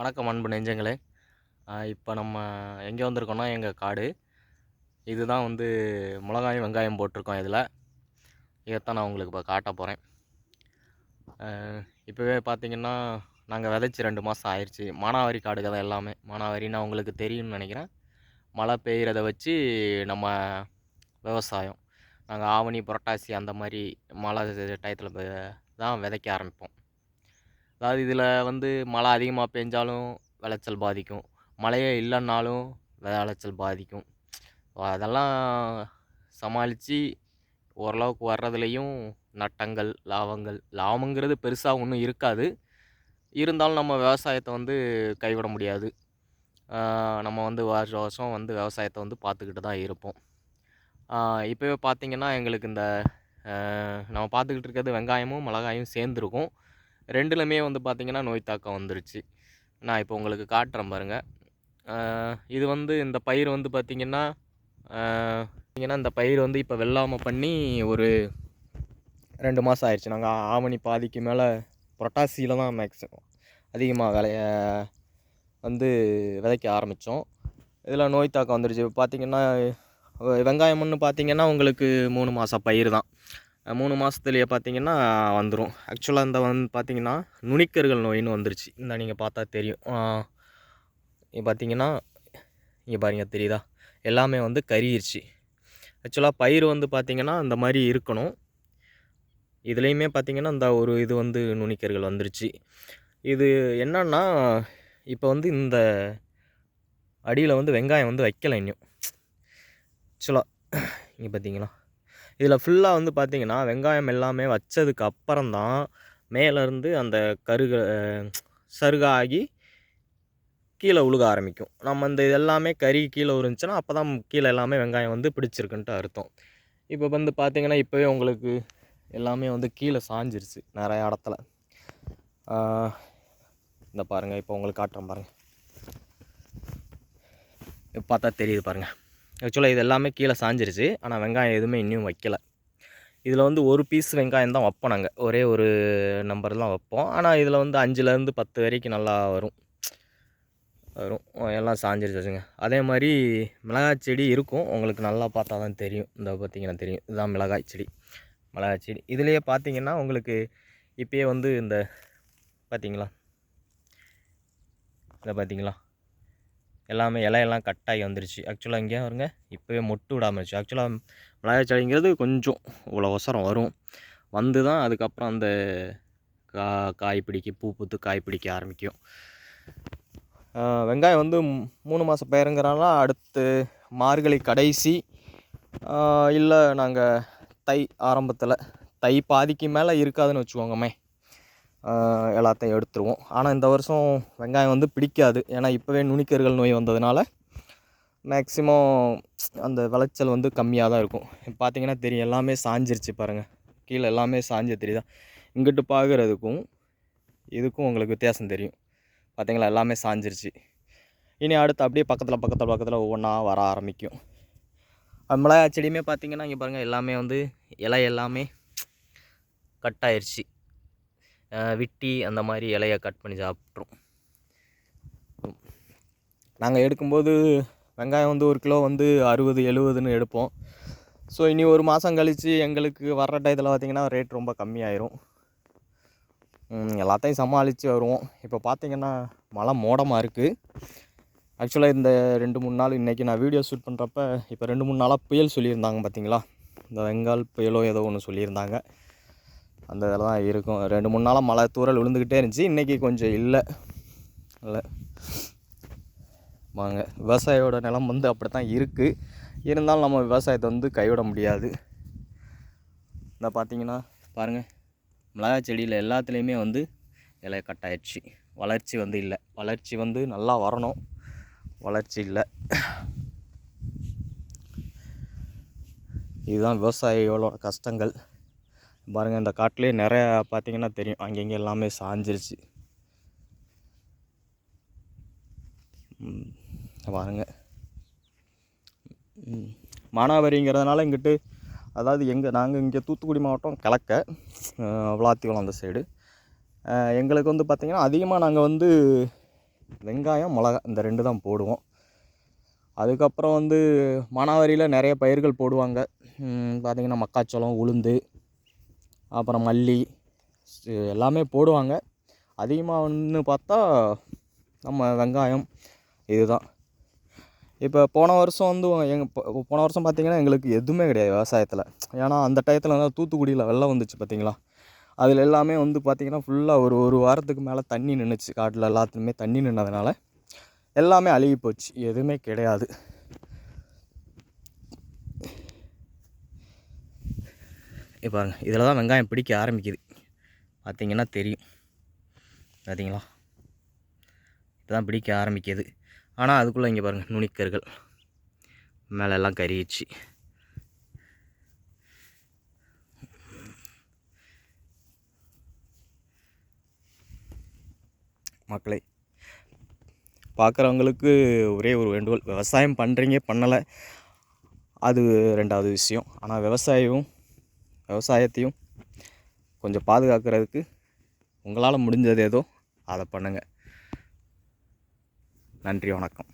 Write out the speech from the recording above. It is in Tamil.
வணக்கம் அன்பு நெஞ்சங்களே. இப்போ நம்ம எங்கே வந்திருக்கோம்னா எங்கள் காடு. இதுதான் வந்து மிளகாயும் வெங்காயம் போட்டிருக்கோம் இதில். இதைத்தான் நான் உங்களுக்கு இப்போ காட்ட போகிறேன் இப்போவே பார்த்தீங்கன்னா நாங்கள் விதைச்சி ரெண்டு மாதம் ஆயிடுச்சு மானாவாரி காடுகள் தான் எல்லாமே மானாவாரின்னா உங்களுக்கு தெரியும்னு நினைக்கிறேன். மழை பெய்கிறத வச்சு நம்ம விவசாயம். நாங்கள் ஆவணி புரட்டாசி அந்த மாதிரி மழை டயத்தில் தான் விதைக்க ஆரம்பிப்போம். அதாவது இதில் வந்து மழை அதிகமாக பெஞ்சாலும் விளைச்சல் பாதிக்கும். மழையே இல்லைன்னாலும் விளைச்சல் பாதிக்கும். அதெல்லாம் சமாளித்து ஓரளவுக்கு வர்றதுலேயும் நட்டங்கள் லாபங்கள் லாபங்கிறது பெருசாக ஒன்றும் இருக்காது. இருந்தாலும் நம்ம விவசாயத்தை வந்து கைவிட முடியாது. நம்ம வந்து வருஷம் வருஷம் வந்து விவசாயத்தை வந்து பார்த்துக்கிட்டு தான் இருப்போம். இப்போவே பார்த்திங்கன்னா எங்களுக்கு இந்த நம்ம பார்த்துக்கிட்டு இருக்கிறது வெங்காயமும் மிளகாயும் சேர்ந்துருக்கும். ரெண்டுலையுமே வந்து பார்த்திங்கன்னா நோய் தாக்கம் வந்துருச்சு. நான் இப்போ உங்களுக்கு காட்டுறேன் பாருங்கள் இது வந்து இந்த பயிர் வந்து பார்த்திங்கன்னா பார்த்திங்கன்னா இந்த பயிர் வந்து இப்போ வெள்ளாமல் பண்ணி ஒரு ரெண்டு மாதம் ஆயிடுச்சு நாங்கள் ஆவணி பாதிக்கு மேலே புரட்டாசியில் தான் மேக்ஸிமம் அதிகமாக விளைய வந்து விதைக்க ஆரம்பித்தோம் இதில் நோய் தாக்கம் வந்துருச்சு. பார்த்திங்கன்னா வெங்காயம்னு பார்த்திங்கன்னா உங்களுக்கு மூணு மாதம் பயிர் தான். மூணு மாதத்துலேயே பார்த்தீங்கன்னா வந்துடும் ஆக்சுவலாக இந்த வந்து பார்த்தீங்கன்னா நுனிக்கர்கள் நோயின்னு வந்துருச்சு. இந்த நீங்கள் பார்த்தா தெரியும். இங்கே பார்த்தீங்கன்னா இங்கே பாருங்க தெரியுதா? எல்லாமே வந்து கறியிருச்சு ஆக்சுவலாக பயிர் வந்து பார்த்திங்கன்னா இந்த மாதிரி இருக்கணும். இதுலேயுமே பார்த்திங்கன்னா இந்த ஒரு இது வந்து நுனிக்கர்கள் வந்துருச்சு. இது என்னன்னா இப்போ வந்து இந்த அடியில் வந்து வெங்காயம் வந்து வைக்கலை இன்னும். ஆக்சுவலாக இங்கே பார்த்தீங்களா இதில் ஃபுல்லாக வந்து பார்த்திங்கன்னா வெங்காயம் எல்லாமே வச்சதுக்கு அப்புறம் தான் மேலேருந்து அந்த கருக சருகாகி கீழே உழுக ஆரம்பிக்கும். நம்ம இந்த இதெல்லாமே கறி கீழே உருந்துச்சுன்னா அப்போ தான் கீழே எல்லாமே வெங்காயம் வந்து பிடிச்சிருக்குன்ட்டு அர்த்தம். இப்போ வந்து பார்த்திங்கன்னா இப்போவே உங்களுக்கு எல்லாமே வந்து கீழே சாஞ்சிருச்சு நிறைய இடத்துல. இந்த பாருங்கள் இப்போ உங்களுக்கு காட்டுறேன் பாருங்கள் பார்த்தா தெரியுது பாருங்கள் ஆக்சுவலாக இது எல்லாமே கீழே சாஞ்சிருச்சு. ஆனால் வெங்காயம் எதுவுமே இன்னும் வைக்கல. இதில் வந்து ஒரு பீஸ் வெங்காயம் தான் வைப்போம் நாங்கள் ஒரே ஒரு நம்பர் தான் வைப்போம். ஆனால் இதில் வந்து அஞ்சுலேருந்து பத்து வரைக்கும் நல்லா வரும். வரும். எல்லாம் சாஞ்சிருச்சுங்க அதே மாதிரி மிளகாய் செடி இருக்கும். உங்களுக்கு நல்லா பார்த்தா தான் தெரியும். இந்த பார்த்திங்கன்னா தெரியும். இதுதான் மிளகாய் செடி. மிளகாய் செடி. இதுலேயே பார்த்தீங்கன்னா உங்களுக்கு இப்போயே வந்து இந்த பார்த்திங்களா? இதை பார்த்தீங்களா? எல்லாமே இலையெல்லாம் கட்டாகி வந்துருச்சு. ஆக்சுவலாக இங்கே வருங்க இப்போவே மொட்டு விடாமல் இருந்துச்சு. ஆக்சுவலாக மிளகாய் செடிங்கிறது கொஞ்சம் இவ்வளோ ஒசரம் வரும். வந்து தான் அதுக்கப்புறம் அந்த கா காய் பிடிக்க பூ பூத்து காய் பிடிக்க ஆரம்பிக்கும். வெங்காயம் வந்து மூணு மாதம் பயிருங்கிறனால அடுத்து மார்கழி கடைசி. இல்லை நாங்கள் தை ஆரம்பத்தில் தை பாதிக்கு மேலே இருக்காதுன்னு வச்சுக்கோங்கம்மே. எல்லாத்தையும் எடுத்துருவோம். ஆனால் இந்த வருஷம் வெங்காயம் வந்து பிடிக்காது. ஏன்னா இப்போவே நுனிக்கர்கள் நோய் வந்ததுனால மேக்ஸிமம் அந்த விளைச்சல் வந்து கம்மியாக தான் இருக்கும். பார்த்தீங்கன்னா தெரியும். எல்லாமே சாஞ்சிருச்சு பாருங்கள் கீழே எல்லாமே சாஞ்ச தெரியுதா? இங்கிட்டு பார்க்குறதுக்கும் இதுக்கும் உங்களுக்கு வித்தியாசம் தெரியும். பார்த்தீங்களா எல்லாமே சாஞ்சிருச்சு. இனி அடுத்து அப்படியே பக்கத்தில் பக்கத்தில் பக்கத்தில் ஒவ்வொன்றா வர ஆரம்பிக்கும். மிளகாய் செடியுமே பார்த்தீங்கன்னா இங்கே பாருங்கள் எல்லாமே வந்து இலை எல்லாமே கட் ஆயிடுச்சு விட்டி அந்த மாதிரி இலைய கட் பண்ணி சாப்பிட்ரும் நாங்கள் எடுக்கும்போது வெங்காயம் வந்து ஒரு கிலோ வந்து அறுபது எழுபதுன்னு எடுப்போம். ஸோ இனி ஒரு மாதம் கழித்து எங்களுக்கு வர்ற டயத்தில் பார்த்திங்கன்னா ரேட் ரொம்ப கம்மியாயிரும். எல்லாத்தையும் சமாளித்து வருவோம். இப்போ பார்த்திங்கன்னா மழை மோடமாக இருக்குது ஆக்சுவலாக இந்த ரெண்டு மூணு நாள் இன்றைக்கி நான் வீடியோ ஷூட் பண்ணுறப்ப இப்போ ரெண்டு மூணு நாளாக புயல் சொல்லியிருந்தாங்க பார்த்தீங்களா? இந்த வெங்கால் புயலோ ஏதோ ஒன்று சொல்லியிருந்தாங்க. அந்த இதில் தான் இருக்கும். ரெண்டு மூணு நாளாக மழை தூரல் விழுந்துக்கிட்டே இருந்துச்சு. இன்றைக்கி கொஞ்சம் இல்லை. இல்லை. வாங்க. விவசாயியோட நிலம் வந்து அப்படி தான் இருக்குது இருந்தாலும் நம்ம விவசாயத்தை வந்து கைவிட முடியாது. இந்த பார்த்தீங்கன்னா பாருங்கள் மிளகாய் செடியில் எல்லாத்துலேயுமே வந்து இலை கட்டாயிடுச்சு வளர்ச்சி வந்து இல்லை. வளர்ச்சி வந்து நல்லா வரணும். வளர்ச்சி இல்லை. இதுதான் விவசாயிகளோட கஷ்டங்கள். பாருங்கள் இந்த காட்டிலே நிறையா பார்த்தீங்கன்னா தெரியும். அங்கங்கே எல்லாமே சாஞ்சிருச்சு. பாருங்க. மானாவரிங்கிறதுனால இங்கிட்டு அதாவது எங்கள் நாங்கள் இங்கே தூத்துக்குடி மாவட்டம் கிழக்க விளாத்திக்குளம் அந்த சைடு. எங்களுக்கு வந்து பார்த்திங்கன்னா அதிகமாக நாங்கள் வந்து வெங்காயம் மிளகா இந்த ரெண்டு தான் போடுவோம். அதுக்கப்புறம் வந்து மானாவாரியில் நிறைய பயிர்கள் போடுவாங்க. பார்த்திங்கன்னா மக்காச்சோளம் உளுந்து அப்புறம் மல்லி எல்லாமே போடுவாங்க. அதிகமாக வந்து பார்த்தா நம்ம வெங்காயம் இதுதான். இப்போ போன வருஷம் வந்து எங்கள் போன வருஷம் பார்த்திங்கன்னா எங்களுக்கு எதுவுமே கிடையாது விவசாயத்தில். ஏன்னா அந்த டயத்தில் வந்து தூத்துக்குடியில் வெள்ளம் வந்துச்சு பார்த்திங்களா அதில் எல்லாமே வந்து பார்த்திங்கன்னா ஃபுல்லாக ஒரு ஒரு வாரத்துக்கு மேலே தண்ணி நின்றுச்சு காட்டில் எல்லாத்துலேயுமே தண்ணி நின்னதுனால எல்லாமே அழுகி போச்சு. எதுவுமே கிடையாது. இப்போ பாருங்க இதில் தான் வெங்காயம் பிடிக்க ஆரம்பிக்குது. பார்த்திங்கன்னா தெரியும். பார்த்தீங்களா இப்போ தான் பிடிக்க ஆரம்பிக்குது. ஆனால் அதுக்குள்ளே இங்கே பாருங்கள் நுனிக்கர்கள் மேலெல்லாம் கறிச்சு. மக்களை பார்க்குறவங்களுக்கு ஒரே ஒரு வேண்டுகோள். விவசாயம் பண்ணுறீங்க பண்ணலை. அது ரெண்டாவது விஷயம். ஆனால் விவசாயம் விவசாயத்தையும் கொஞ்சம் பாதுகாக்கிறதுக்கு உங்களால் முடிஞ்சது ஏதோ அதை பண்ணுங்கள் நன்றி வணக்கம்.